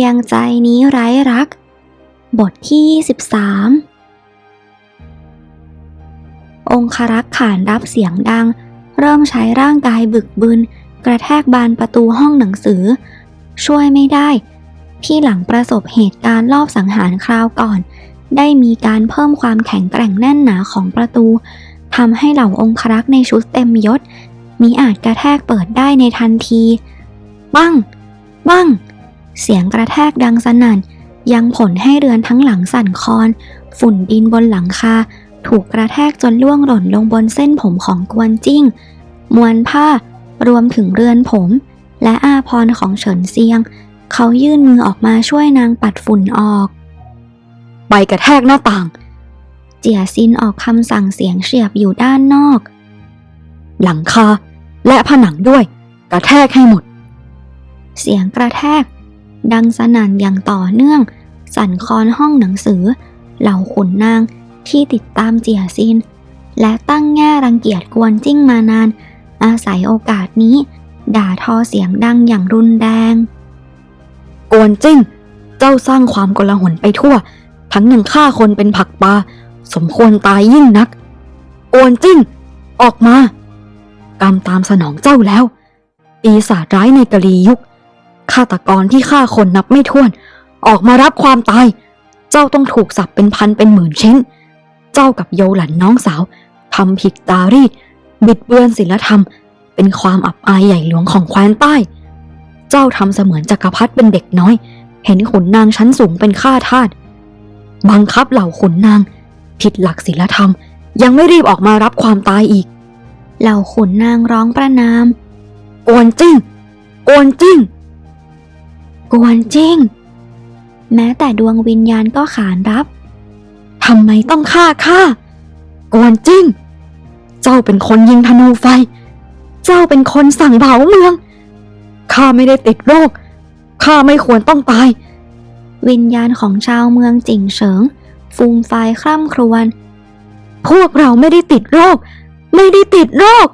พียงใจนี้ไร้รัก บทที่ 23 องครักษ์ขานรับเสียงดัง เริ่มใช้ร่างกายบึกบึน กระแทกบานประตูห้องหนังสือ ช่วยไม่ได้ ที่หลังประสบเหตุการณ์ลอบสังหารคราวก่อน ได้มีการเพิ่มความแข็งแกร่งแน่นหนาของประตูทำให้เหล่าองครักษ์ในชุดเต็มยศ มีอาจกระแทกเปิดได้ในทันที บ้าง บ้าง เสียงกระแทกดังสนั่น ยังผลให้เรือนทั้งหลังสั่นคลอน ฝุ่นดินบนหลังคา ถูกกระแทกจนล่วงหล่นลงบนเส้นผมของกวนจิ้ง มวนผ้ารวมถึงเรือนผม และอาพรณ์ของเฉินเซียง เขายื่นมือออกมาช่วยนางปัดฝุ่นออกไปกระแทกหน้าต่าง เจียซินออกคำสั่งเสียงเฉียบอยู่ด้านนอก หลังคาและผนังด้วย กระแทกให้หมด เสียงกระแทก ดังสนั่นอย่างต่อเนื่อง สั่นคลอนห้องหนังสือ เหล่าขุนนางที่ติดตามเจียซิน และตั้งแง่รังเกียจกวนจิ้งมานาน อาศัยโอกาสนี้ ด่าทอเสียงดังอย่างรุนแรงกวนจิ้ง เจ้าสร้างความกลาหนไปทั่ว ทั้งยังฆ่าคนเป็นผักปลาสมควรตายยิ่งนักกวนจิ้ง ออกมากรรมตามสนองเจ้าแล้ว ปีศาจร้ายในกะลียุค ฆาตกรที่ฆ่าคนนับไม่ถ้วน ออกมารับความตาย เจ้าต้องถูกสับเป็นพันเป็นหมื่นชิ้น เจ้ากับโยหลันน้องสาวทำผิดตารีด บิดเบือนศีลธรรม เป็นความอับอายใหญ่หลวงของแคว้นใต้ เจ้าทำเสมือนจักรพรรดิเป็นเด็กน้อย เห็นขุนนางชั้นสูงเป็นข้าทาสบังคับเหล่าขุนนาง ผิดหลักศีลธรรม ยังไม่รีบออกมารับความตายอีก เหล่าขุนนางร้องประนาม กวนจิ้ง กวนจิ้ง กวนจริง แม้แต่ดวงวิญญาณก็ขานรับ ทำไมต้องฆ่าข้ากวนจริง เจ้าเป็นคนยิงธนูไฟ เจ้าเป็นคนสั่งเผาเมือง ข้าไม่ได้ติดโรค ข้าไม่ควรต้องตาย วิญญาณของชาวเมืองจิงเฉิง ฟูมไฟคร่ำครวญ พวกเราไม่ได้ติดโรค ไม่ได้ติดโรค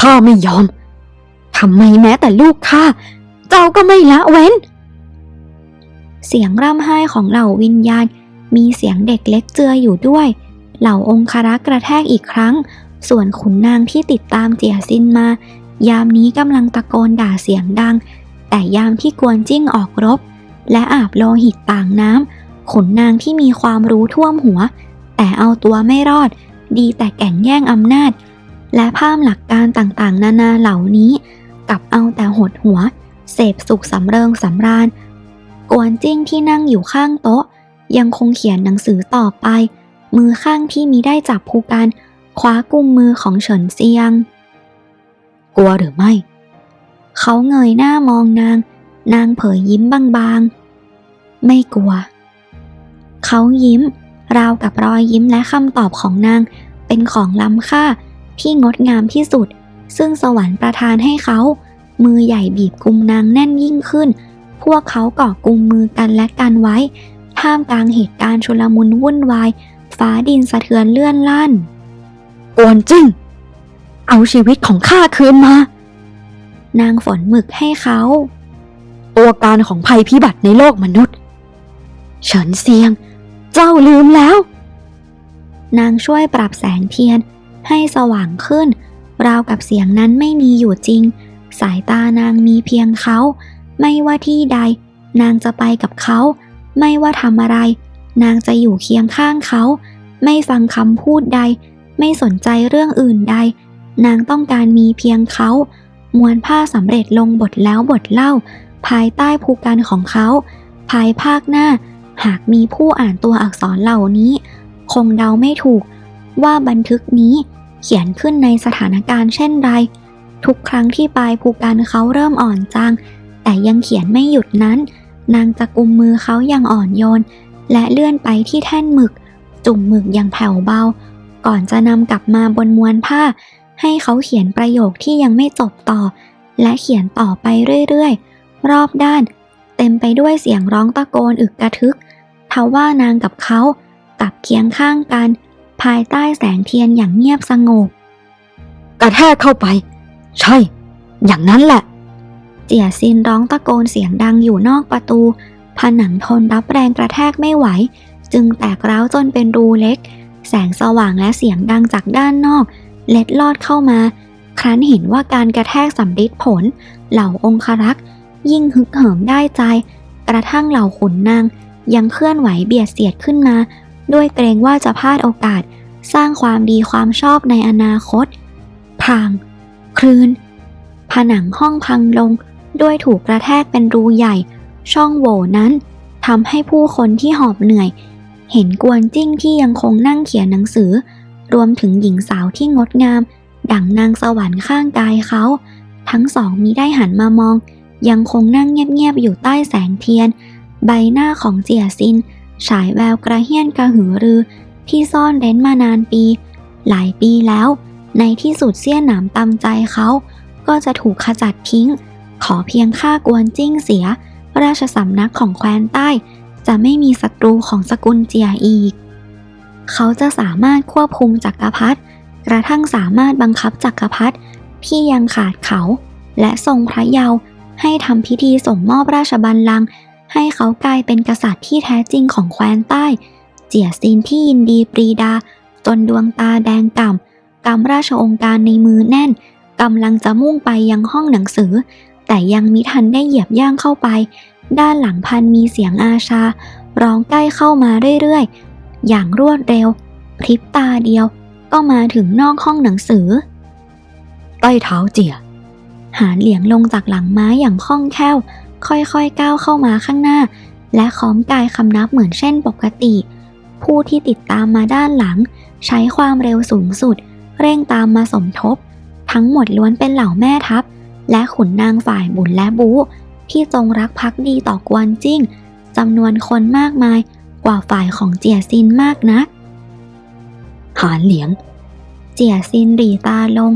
ข้าไม่ยอม ทำไมแม้แต่ลูกข้า เจ้าก็ไม่ละเว้น เสียงร่ำไห้ของเหล่าวิญญาณ มีเสียงเด็กเล็กเจืออยู่ด้วย เหล่าองครักษ์กระแทกอีกครั้ง ส่วนขุนนางที่ติดตามเจียซินมา ยามนี้กำลังตะโกนด่าเสียงดัง แต่ยามที่กวนจิ้งออกรบ และอาบโลหิตต่างน้ำขุนนางที่มีความรู้ท่วมหัว แต่เอาตัวไม่รอด ดีแต่แก่งแย่งอำนาจและภาพหลักการต่างๆ นานาเหล่านี้ กับเอาแต่หดหัว เสพสุขสำเริงสำราญ กวนจิ้งที่นั่งอยู่ข้างโต๊ะ ยังคงเขียนหนังสือต่อไป มือข้างที่มีได้จับภูการคว้ากุมมือของเฉินเซียง กลัวหรือไม่ เขาเงยหน้ามองนาง นางเผยยิ้มบางๆ ไม่กลัว เขายิ้ม ราวกับรอยยิ้มและคำตอบของนาง เป็นของล้ำค่าที่งดงามที่สุด ซึ่งสวรรค์ประทานให้เขา มือใหญ่บีบกุมนางแน่นยิ่งขึ้น พวกเขาเกาะกุมมือกันและกันไว้ ท่ามกลางเหตุการณ์ชุลมุนวุ่นวาย ฟ้าดินสะเทือนเลื่อนลั่นกวนจิ้ง เอาชีวิตของข้าคืนมา นางฝนหมึกให้เขา ตัวการของภัยพิบัติในโลกมนุษย์ เฉินเซียง เจ้าลืมแล้ว นางช่วยปรับแสงเทียนให้สว่างขึ้น ราวกับเสียงนั้นไม่มีอยู่จริง สายตานางมีเพียงเขา ไม่ว่าที่ใด นางจะไปกับเขา ไม่ว่าทำอะไร นางจะอยู่เคียงข้างเขา ไม่ฟังคำพูดใด ไม่สนใจเรื่องอื่นใด นางต้องการมีเพียงเขา มวนผ้าสำเร็จลงบทแล้วบทเล่า ภายใต้ภูกันของเขา ภายภาคหน้า หากมีผู้อ่านตัวอักษรเหล่านี้ คงเดาไม่ถูกว่าบันทึกนี้เขียนขึ้นในสถานการณ์เช่นไร ทุกครั้งที่ปลายภูการเขาเริ่มอ่อนจางแต่ยังเขียนไม่หยุดนั้น นางจะกุมมือเขาอย่างอ่อนโยน และเลื่อนไปที่แท่นหมึก จุ่มหมึกอย่างแผ่วเบา ก่อนจะนำกลับมาบนมวนผ้า ให้เขาเขียนประโยคที่ยังไม่จบต่อ และเขียนต่อไปเรื่อยๆ รอบด้าน เต็มไปด้วยเสียงร้องตะโกนอึกกระทึกทว่านางกับเขากลับเคียงข้างกัน ภายใต้แสงเทียนอย่างเงียบสงบ กระแทกเข้าไป ใช่ อย่างนั้นแหละ เจียซินร้องตะโกนเสียงดังอยู่นอกประตู ผนังทนรับแรงกระแทกไม่ไหว จึงแตกร้าวจนเป็นรูเล็ก แสงสว่างและเสียงดังจากด้านนอก เล็ดลอดเข้ามา ครั้นเห็นว่าการกระแทกสำฤทธิ์ผล เหล่าองครักษ์ยิ่งฮึกเหิมได้ใจ กระทั่งเหล่าขุนนางยังเคลื่อนไหวเบียดเสียดขึ้นมา ด้วยเกรงว่าจะพลาดโอกาส สร้างความดีความชอบในอนาคต พาง คลืน ผนังห้องพังลงด้วยถูกกระแทกเป็นรูใหญ่ ช่องโหว่นั้นทำให้ผู้คนที่หอบเหนื่อย เห็นกวนจิ้งที่ยังคงนั่งเขียนหนังสือ รวมถึงหญิงสาวที่งดงาม ดั่งนางสวรรค์ข้างกายเขา ทั้งสองมิได้หันมามอง ยังคงนั่งเงียบๆอยู่ใต้แสงเทียน ใบหน้าของเจียซิน ฉายแววกระเฮี้ยนกระหือรือที่ซ่อนเร้นมานานปี หลายปีแล้ว ในที่สุดเสี้ยหนามตำใจเขา ก็จะถูกขจัดทิ้ง ขอเพียงฆ่ากวนจิ้งเสีย ราชสำนักของแคว้นใต้ จะไม่มีศัตรูของสกุลเจียอีก เขาจะสามารถควบคุมจักรพรรดิกระทั่งสามารถบังคับจักรพรรดิที่ยังขาดเขา และทรงพระเยาว์ให้ทำพิธีส่งมอบราชบัลลังก์ให้เขากลายเป็นกษัตริย์ที่แท้จริงของแคว้นใต้ เจียซินที่ยินดีปรีดา จนดวงตาแดงก่ำ กำราชองค์การในมือแน่นกำลังจะมุ่งไปยังห้องหนังสือ แต่ยังมิทันได้เหยียบย่างเข้าไป ด้านหลังพันมีเสียงอาชา ร้องใกล้เข้ามาเรื่อยๆ อย่างรวดเร็ว พริบตาเดียวก็มาถึงนอกห้องหนังสือใต้เท้าเจียหานเหลียงลงจากหลังม้าอย่างคล่องแคล่ว ค่อยๆก้าวเข้ามาข้างหน้า และค้อมกายคำนับเหมือนเช่นปกติ ผู้ที่ติดตามมาด้านหลัง ใช้ความเร็วสูงสุด เร่งตามมาสมทบ ทั้งหมดล้วนเป็นเหล่าแม่ทัพ และขุนนางฝ่ายบุญและบู ที่จงรักภักดีต่อกวนจิ้งจำนวนคนมากมายกว่าฝ่ายของเจียซินมากนัก หานเหลียง เจียซินหรีตาลง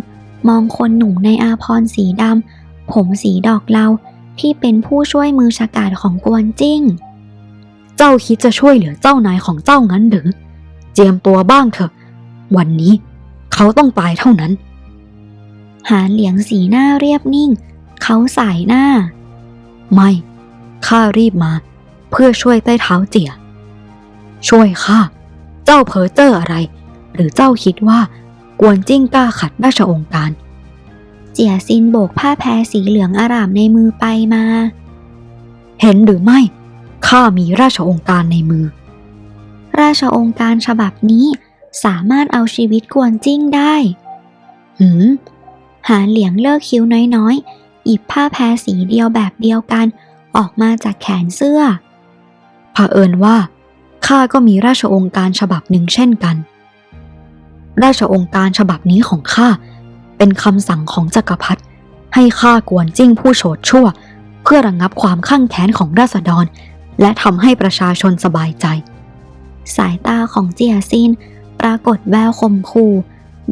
มองคนหนุ่มในอาพรสีดำผมสีดอกเลาที่เป็นผู้ช่วยมือฉกาจของกวนจิ้ง เจ้าคิดจะช่วยเหลือเจ้านายของเจ้างั้นหรือ เจียมตัวบ้างเถอะ วันนี้ เขาต้องตายเท่านั้น หานเหลียงสีหน้าเรียบนิ่ง เขาสายหน้า ไม่ ข้ารีบมา เพื่อช่วยใต้เท้าเจีย ช่วยข้า เจ้าเพอเจออะไร หรือเจ้าคิดว่ากวนจิ้งกล้าขัดราชองค์การ เจียซินโบกผ้าแพรสีเหลืองอร่ามในมือไปมา เห็นหรือไม่ ข้ามีราชองค์การในมือ ราชองค์การฉบับนี้ สามารถเอาชีวิตกวนจิ้งได้ หืม หานเหลียงเลิกคิ้วน้อยๆ หยิบผ้าแพรสีเดียวแบบเดียวกัน ออกมาจากแขนเสื้อเผอิญว่าข้าก็มีราชองค์การฉบับหนึ่งเช่นกัน ราชองค์การฉบับนี้ของข้าเป็นคำสั่งของจักรพรรดิให้ข้ากวนจิ้งผู้โฉดชั่ว เพื่อระงงับความข้างแค้นของราษฎร และทำให้ประชาชนสบายใจ สายตาของเจียซิน รากฏแววขมขู่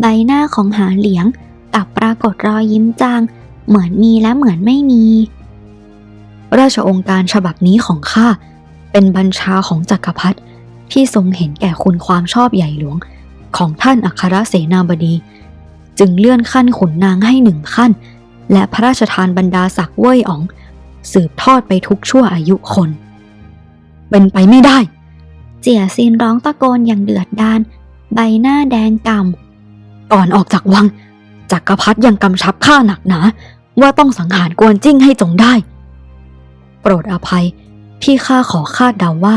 ใบหน้าของหาเหลียงกลับปรากฏรอยยิ้มจาง เหมือนมีและเหมือนไม่มี ราชองค์การฉบับนี้ของข้าเป็นบัญชาของจักรพรรดิที่ทรงเห็นแก่คุณความชอบใหญ่หลวง ของท่านอัครเสนาบดี จึงเลื่อนขั้นขุนนางให้หนึ่งขั้น และพระราชทานบรรดาศักดิ์เว่ยอ๋อง สืบทอดไปทุกชั่วอายุคน เป็นไปไม่ได้ เจียซินร้องตะโกนอย่างเดือดดาล ใบหน้าแดงก่ำก่อนออกจากวังจักรพรรดิยังกำชับข้าหนักหนาว่าต้องสังหารกวนจิ้งให้จงได้ โปรดอภัยที่ข้าขอคาดเดาว่า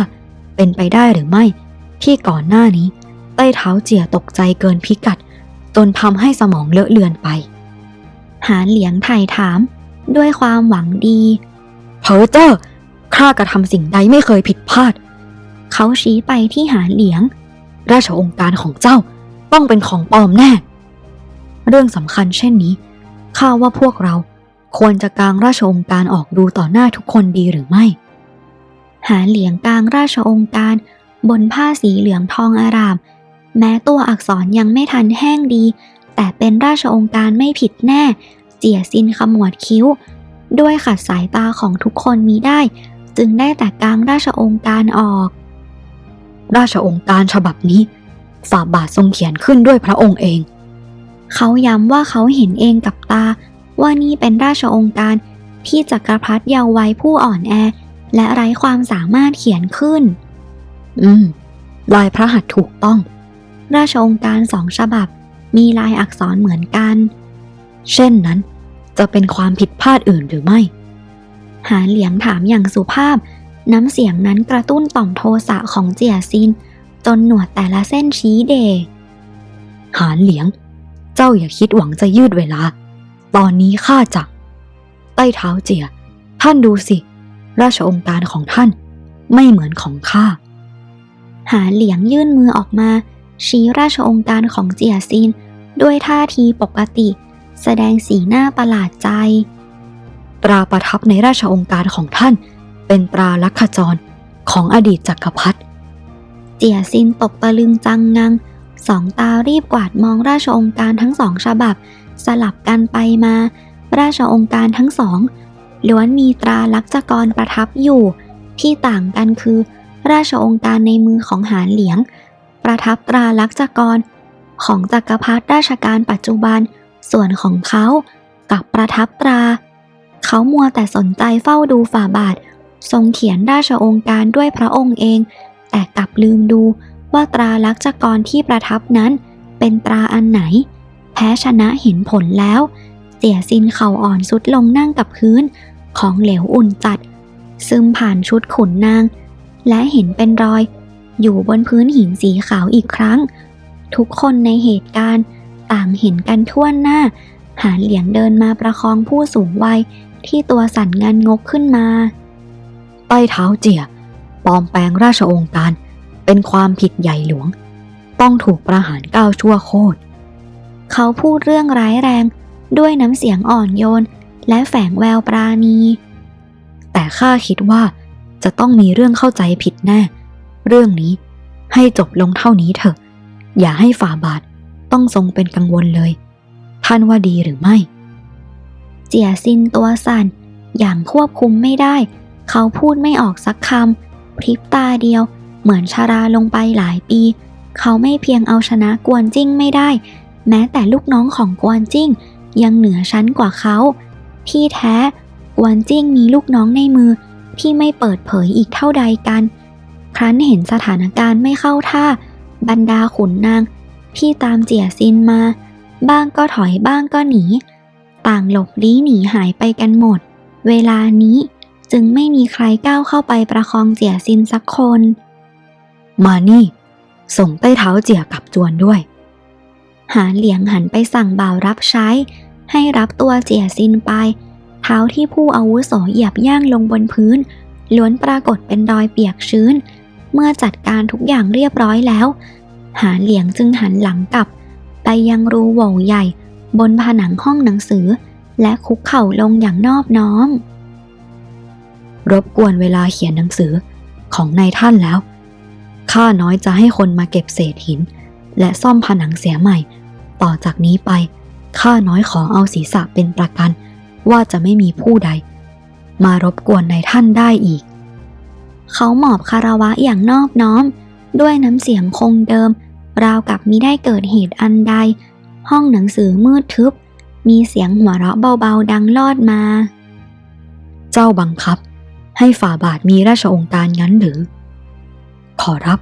เป็นไปได้หรือไม่ ที่ก่อนหน้านี้ ใต้เท้าเจียตกใจเกินพิกัด จนทำให้สมองเลอะเลือนไป หานเหลียงไถ่ถาม ด้วยความหวังดี เพอเจอร์ข้ากระทำสิ่งใดไม่เคยผิดพลาด เขาชี้ไปที่หานเหลียง ราชองค์การของเจ้าต้องเป็นของปลอมแน่ เรื่องสำคัญเช่นนี้ข้าว่าพวกเราควรจะกางราชองค์การออกดูต่อหน้าทุกคนดีหรือไม่ หาเหลียงกลางราชองค์การบนผ้าสีเหลืองทองอาราม แม้ตัวอักษรยังไม่ทันแห้งดี แต่เป็นราชองค์การไม่ผิดแน่ เจียซินขมวดคิ้ว ด้วยขัดสายตาของทุกคนมีได้ จึงได้แต่กลางราชองค์การออก ราชองค์การฉบับนี้ฝ่าบาททรงเขียนขึ้นด้วยพระองค์เอง เขาย้ำว่าเขาเห็นเองกับตา ว่านี่เป็นราชองค์การที่จักรพรรดิเยาว์วัยผู้อ่อนแอ และไร้ความสามารถเขียนขึ้น อืม ลายพระหัตถ์ถูกต้อง ราชองค์การสองฉบับ มีลายอักษรเหมือนกัน เช่นนั้น จะเป็นความผิดพลาดอื่นหรือไม่ หาเหลียงถามอย่างสุภาพ น้ำเสียงนั้นกระตุ้นต่อมโทสะของเจียซิน จนหนวดแต่ละเส้นชี้เด หานเหลียง เจ้าอย่าคิดหวังจะยืดเวลา ตอนนี้ข้าจะใต้เท้าเจีย ท่านดูสิ ราชองค์การของท่านไม่เหมือนของข้า หาเหลียงยื่นมือออกมา ชี้ราชองค์การของเจียซิน ด้วยท่าทีปกติ แสดงสีหน้าประหลาดใจ ตราประทับในราชองค์การของท่าน เป็นตราลักขจรของอดีตจักรพรรดิเจียซินตกตะลึงจังงัง สองตารีบกวาดมองราชองค์การทั้งสองฉบับ สลับกันไปมา ราชองค์การทั้งสองล้วนมีตราลักษกรประทับอยู่ ที่ต่างกันคือ ราชองค์การในมือของหานเหลียง ประทับตราลักษกร ของจักรพรรดิราชการปัจจุบัน ส่วนของเขากับประทับตรา เขามัวแต่สนใจเฝ้าดูฝ่าบาท ทรงเขียนราชองค์การด้วยพระองค์เอง แต่กลับลืมดูว่าตราลักษกรที่ประทับนั้น เป็นตราอันไหน แพ้ชนะเห็นผลแล้ว เสียซินเข่าอ่อนสุดลงนั่งกับพื้น ของเหลวอุ่นจัด ซึมผ่านชุดขุนนาง และเห็นเป็นรอย อยู่บนพื้นหินสีขาวอีกครั้ง ทุกคนในเหตุการณ์ต่างเห็นกันทั่วหน้า หาเหลียงเดินมาประคองผู้สูงวัยที่ตัวสั่นงันงกขึ้นมา ใต้เท้าเจียปลอมแปลงราชองค์การ เป็นความผิดใหญ่หลวง ต้องถูกประหารก้าวชั่วโคตร เขาพูดเรื่องร้ายแรงด้วยน้ำเสียงอ่อนโยน และแฝงแววปราณี แต่ข้าคิดว่าจะต้องมีเรื่องเข้าใจผิดแน่ เรื่องนี้ให้จบลงเท่านี้เถอะ อย่าให้ฝ่าบาทต้องทรงเป็นกังวลเลย ท่านว่าดีหรือไม่ เจียซินตัวสั่นอย่างควบคุมไม่ได้ เขาพูดไม่ออกสักคำพริบตาเดียว เหมือนชาราลงไปหลายปี เขาไม่เพียงเอาชนะกวนจิ้งไม่ได้ แม้แต่ลูกน้องของกวนจิ้ง ยังเหนือชั้นกว่าเขา ที่แท้กวนจิ้งมีลูกน้องในมือที่ไม่เปิดเผยอีกเท่าใดกัน ครั้นเห็นสถานการณ์ไม่เข้าท่า บรรดาขุนนาง ที่ตามเจียซินมา บ้างก็ถอยบ้างก็หนี ต่างหลบลี้หนีหายไปกันหมด เวลานี้ จึงไม่มีใครก้าวเข้าไปประคองเจียซินสักคน มานี่ ส่งใต้เท้าเจียกลับจวนด้วย หาเหลียงหันไปสั่งบ่าวรับใช้ ให้รับตัวเจียซินไป เท้าที่ผู้อาวุโสเหยียบย่างลงบนพื้น ล้วนปรากฏเป็นรอยเปียกชื้น เมื่อจัดการทุกอย่างเรียบร้อยแล้ว หาเหลียงจึงหันหลังกลับ ไปยังรูโหว่ใหญ่ บนผนังห้องหนังสือ และคุกเข่าลงอย่างนอบน้อม รบกวนเวลาเขียนหนังสือของนายท่านแล้ว ข้าน้อยจะให้คนมาเก็บเศษหิน และซ่อมผนังเสียใหม่ ต่อจากนี้ไป ข้าน้อยขอเอาศีรษะเป็นประกัน ว่าจะไม่มีผู้ใด มารบกวนนายท่านได้อีก เขาหมอบคารวะอย่างนอบน้อม ด้วยน้ำเสียงคงเดิม ราวกับมิได้เกิดเหตุอันใด ห้องหนังสือมืดทึบ มีเสียงหัวเราะเบาๆดังลอดมา เจ้าบังคับ ให้ฝ่าบาทมีราชองค์การงั้นหรือ ขอรับ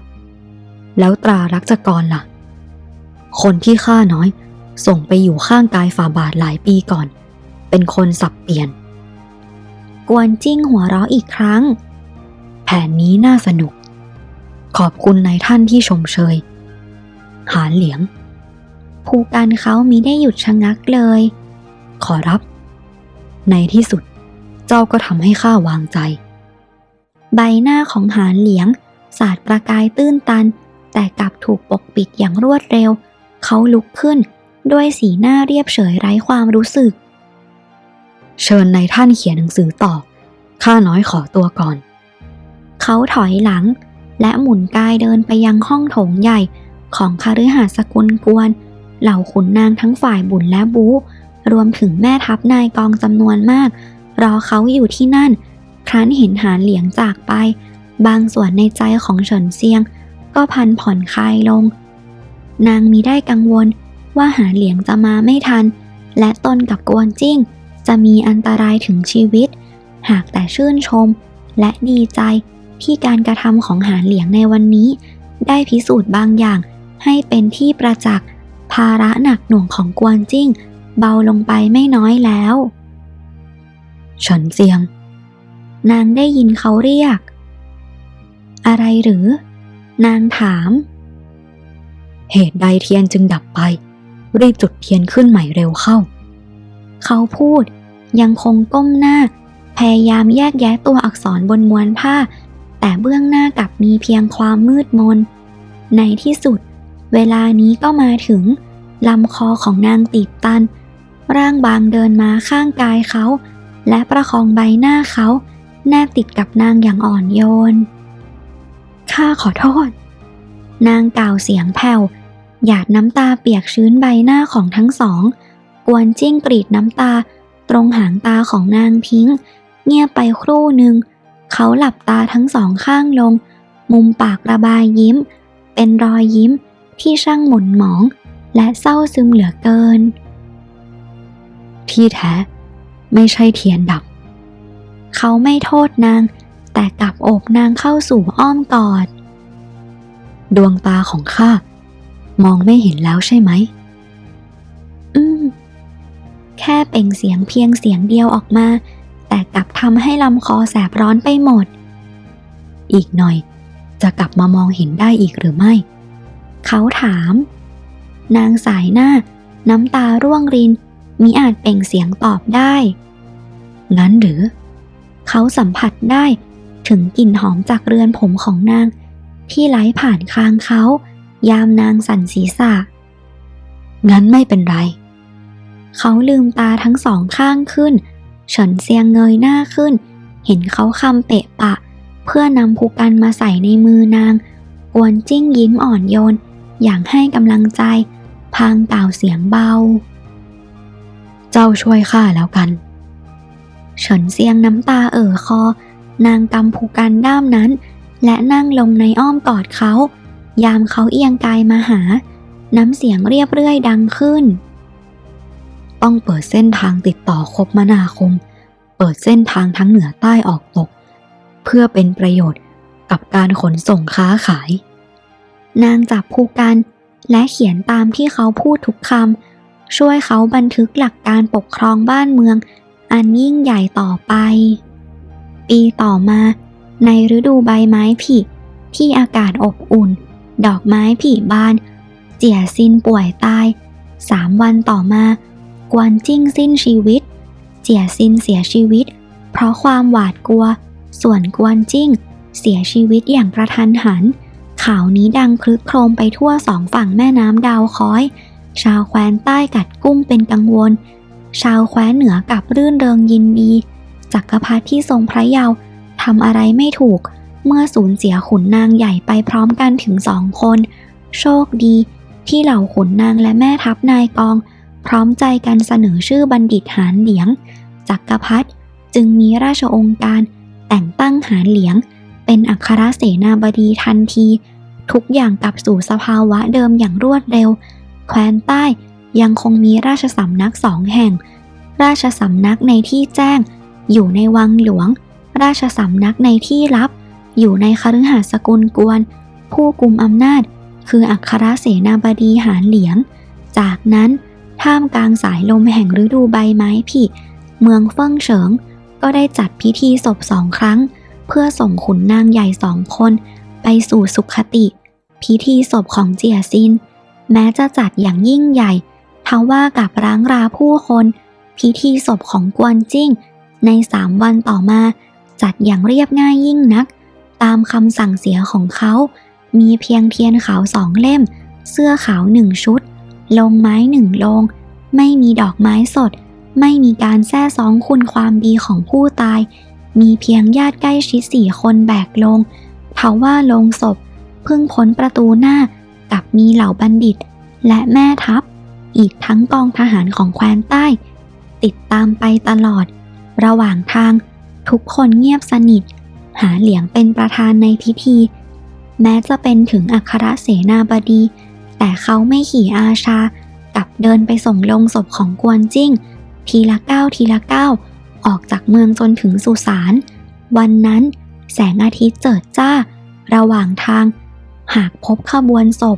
แล้วตรารักษกรล่ะ คนที่ข้าน้อย ส่งไปอยู่ข้างกายฝ่าบาทหลายปีก่อน เป็นคนสับเปลี่ยน กวนจิ้งหัวเราะอีกครั้ง แผนนี้น่าสนุก ขอบคุณนายท่านที่ชมเชย หาเหลียง ภูการเขามิได้หยุดชะงักเลย ขอรับ ในที่สุดเจ้าก็ทำให้ข้าวางใจ ใบหน้าของหานเหลียง สาดประกายตื้นตัน แต่กลับถูกปกปิดอย่างรวดเร็ว เขาลุกขึ้น ด้วยสีหน้าเรียบเฉยไร้ความรู้สึก เชิญนายท่านเขียนหนังสือต่อ ข้าน้อยขอตัวก่อน เขาถอยหลัง และหมุนกายเดินไปยังห้องโถงใหญ่ของคฤหาสกุลกวน เหล่าขุนนางทั้งฝ่ายบุญและบูรวมถึงแม่ทัพนายกองจำนวนมาก รอเขาอยู่ที่นั่น รั้นเห็นหานเหลียงจากไป บางส่วนในใจของเฉินเซียง ก็พันผ่อนคลายลง นางมีได้กังวลว่าหานเหลียงจะมาไม่ทัน และตนกับกวนจิ้ง จะมีอันตรายถึงชีวิต หากแต่ชื่นชม และดีใจที่การกระทำของหานเหลียงในวันนี้ ได้พิสูจน์บางอย่างให้เป็นที่ประจักษ์ภาระหนักหน่วงของกวนจิ้ง เบาลงไปไม่น้อยแล้วเฉินเซียง นางได้ยินเขาเรียก อะไรหรือ นางถาม เหตุใดเทียนจึงดับไป รีบจุดเทียนขึ้นใหม่เร็วเข้า เขาพูดยังคงก้มหน้า พยายามแยกแยะตัวอักษรบนมวนผ้า แต่เบื้องหน้ากลับมีเพียงความมืดมน ในที่สุด เวลานี้ก็มาถึงลำคอของนางตีบตัน ร่างบางเดินมาข้างกายเขา และประคองใบหน้าเขา แนบติดกับนางอย่างอ่อนโยน ข้าขอโทษ นางกล่าวเสียงแผ่ว หยาดน้ำตาเปียกชื้นใบหน้าของทั้งสอง กวนจิ้งกรีดน้ำตา ตรงหางตาของนางทิ้ง เงียบไปครู่หนึ่ง เขาหลับตาทั้งสองข้างลง มุมปากระบายยิ้ม เป็นรอยยิ้มที่ช่างหม่นหมอง และเศร้าซึมเหลือเกิน ที่แท้ ไม่ใช่เทียนดับ เขาไม่โทษนาง แต่กลับโอบนางเข้าสู่อ้อมกอด ดวงตาของข้ามองไม่เห็นแล้วใช่ไหม อืม แค่เป่งเสียงเพียงเสียงเดียวออกมา แต่กลับทำให้ลำคอแสบร้อนไปหมด อีกหน่อย จะกลับมามองเห็นได้อีกหรือไม่ เขาถาม นางสายหน้า น้ำตาร่วงรินมิอาจเป่งเสียงตอบได้ งั้นหรือ เขาสัมผัสได้ ถึงกลิ่นหอมจากเรือนผมของนาง ที่ไหลผ่านคางเขา ยามนางสั่นศีรษะ งั้นไม่เป็นไร เขาลืมตาทั้งสองข้างขึ้น เฉินเซียงเงยหน้าขึ้น เห็นเขาคำเปะปะ เพื่อนำภูกันมาใส่ในมือนางกวนจิ้งยิ้มอ่อนโยน อย่างให้กำลังใจ พางกล่าวเสียงเบา เจ้าช่วยข้าแล้วกัน ฉินเซียงน้ำตาเอ่อคอ นางกำภูกันด้ามนั้น และนั่งลงในอ้อมกอดเขา ยามเขาเอียงกายมาหา น้ำเสียงเรียบเรื่อยดังขึ้น ต้องเปิดเส้นทางติดต่อคบมนาคม เปิดเส้นทางทั้งเหนือใต้ออกตก เพื่อเป็นประโยชน์กับการขนส่งค้าขาย นางจับภูกันและเขียนตามที่เขาพูดทุกคำช่วยเขาบันทึกหลักการปกครองบ้านเมือง อันยิ่งใหญ่ต่อไป ปีต่อมาในฤดูใบไม้ผลิที่อากาศอบอุ่น ดอกไม้ผลิบาน เจียซินป่วยตายสามวันต่อมา กวนจิ้งสิ้นชีวิต เจียซินเสียชีวิต เพราะความหวาดกลัว ส่วนกวนจิ้ง เสียชีวิตอย่างกระทันหัน ข่าวนี้ดังคลึกโครมไปทั่วสองฝั่งแม่น้ำดาวค้อย ชาวแคว้นใต้กัดกุ้มเป็นกังวล ชาวแคว้นเหนือกับรื่นเริงยินดี จักรพรรดิที่ทรงพระเยาว์ทำอะไรไม่ถูก เมื่อสูญเสียขุนนางใหญ่ไปพร้อมกันถึงสองคน โชคดีที่เหล่าขุนนางและแม่ทัพนายกอง พร้อมใจกันเสนอชื่อบัณฑิตหานเหลียง จักรพรรดิจึงมีราชองค์การ แต่งตั้งหานเหลียง เป็นอัครเสนาบดีทันที ทุกอย่างกลับสู่สภาวะเดิมอย่างรวดเร็ว แคว้นใต้ ยังคงมีราชสำนักสองแห่ง ราชสำนักในที่แจ้ง อยู่ในวังหลวง ราชสำนักในที่ลับ อยู่ในคฤหาสกุลกวน ผู้กุมอำนาจ คืออัครเสนาบดีหานเหลียง จากนั้นท่ามกลางสายลมแห่งฤดูใบไม้ผลิเมืองเฟิ่งเฉิง ก็ได้จัดพิธีศพสองครั้ง เพื่อส่งขุนนางใหญ่สองคน ไปสู่สุขติ พิธีศพของเจียซิน แม้จะจัดอย่างยิ่งใหญ่ ทว่ากับร้างราผู้คน พิธีศพของกวนจิ้ง ในสามวันต่อมา จัดอย่างเรียบง่ายยิ่งนัก ตามคำสั่งเสียของเขา มีเพียงเทียนขาวสองเล่ม เสื้อขาวหนึ่งชุด ลงไม้หนึ่งลง ไม่มีดอกไม้สด ไม่มีการแท้ซองคุณความดีของผู้ตาย มีเพียงญาติใกล้ชิดสี่คนแบกลงทว่าลงศพพิ่งพ้นประตูหน้ากับมีเหล่าบัณฑิต และแม่ทัพ อีกทั้งกองทหารของแคว้นใต้ ติดตามไปตลอด ระหว่างทางทุกคนเงียบสนิท หาเหลียงเป็นประธานในพิธี แม้จะเป็นถึงอัครเสนาบดี แต่เขาไม่ขี่อาชา กับเดินไปส่งลงศพของกวนจิ้ง ทีละก้าวทีละก้าวออกจากเมืองจนถึงสุสานวันนั้นแสงอาทิตย์เจิดจ้า ระหว่างทาง หากพบขบวนศพ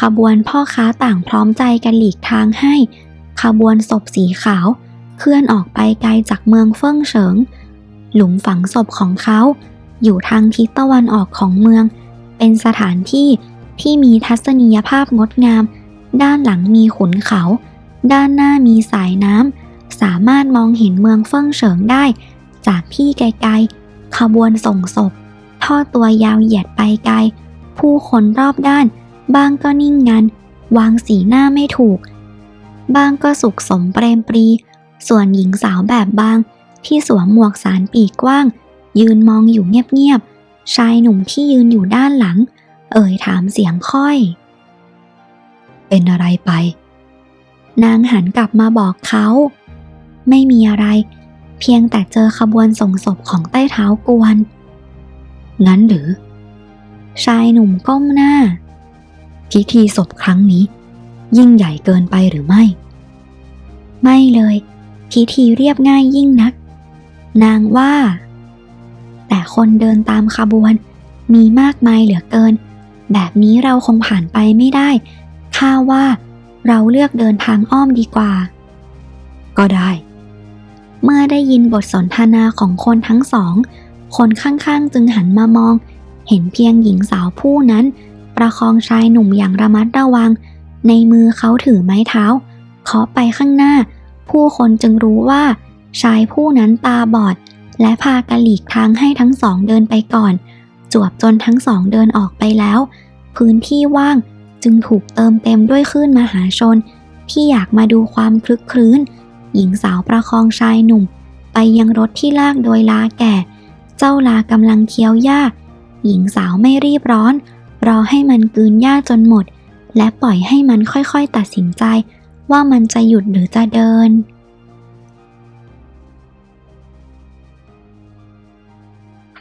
ขบวนพ่อค้าต่างพร้อมใจกันหลีกทางให้ ขบวนศพสีขาว เคลื่อนออกไปไกลจากเมืองเฟิ่งเฉิง หลุมฝังศพของเขา อยู่ทางทิศตะวันออกของเมือง เป็นสถานที่ที่มีทัศนียภาพงดงาม ด้านหลังมีขุนเขา ด้านหน้ามีสายน้ำ สามารถมองเห็นเมืองเฟิ่งเฉิงได้ จากที่ไกลๆ ขบวนส่งศพ ทอดตัวยาวเหยียดไปไกล ผู้คนรอบด้าน บางก็นิ่งงัน วางสีหน้าไม่ถูกบางก็สุขสมเปรมปรี ส่วนหญิงสาวแบบบาง ที่สวมหมวกสารปีกกว้าง ยืนมองอยู่เงียบๆ ชายหนุ่มที่ยืนอยู่ด้านหลัง เอ่ยถามเสียงค่อย เป็นอะไรไป นางหันกลับมาบอกเขา ไม่มีอะไร เพียงแต่เจอขบวนส่งศพของใต้เท้ากวน งั้นหรือ ชายหนุ่มก้มหน้า พิธีศพครั้งนี้ ยิ่งใหญ่เกินไปหรือไม่ ไม่เลย พิธีเรียบง่ายยิ่งนัก นางว่า แต่คนเดินตามขบวน มีมากมายเหลือเกิน แบบนี้เราคงผ่านไปไม่ได้ข้าว่าเราเลือกเดินทางอ้อมดีกว่า ก็ได้ เมื่อได้ยินบทสนทนาของคนทั้งสอง คนข้างๆจึงหันมามอง เห็นเพียงหญิงสาวผู้นั้น ประคองชายหนุ่มอย่างระมัดระวัง ในมือเขาถือไม้เท้าเคาะไปข้างหน้า ผู้คนจึงรู้ว่า ชายผู้นั้นตาบอด และพากะหลีกทางให้ทั้งสองเดินไปก่อน จวบจนทั้งสองเดินออกไปแล้ว พื้นที่ว่างจึงถูกเติมเต็มด้วยคลื่นมหาชน ที่อยากมาดูความคลึกครื้น หญิงสาวประคองชายหนุ่ม ไปยังรถที่ลากโดยลาแก่ เจ้าลากำลังเคี้ยวหญ้าหญิงสาวไม่รีบร้อน รอให้มันกืนหญ้าจนหมด และปล่อยให้มันค่อยๆตัดสินใจว่ามันจะหยุดหรือจะเดิน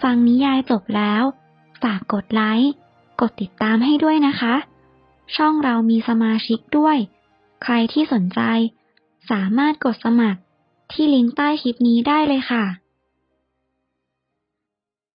ฟังนิยายจบแล้ว ฝากกดไลค์ กดติดตามให้ด้วยนะคะ ช่องเรามีสมาชิกด้วย ใครที่สนใจ สามารถกดสมัครที่ลิงก์ใต้คลิปนี้ได้เลยค่ะ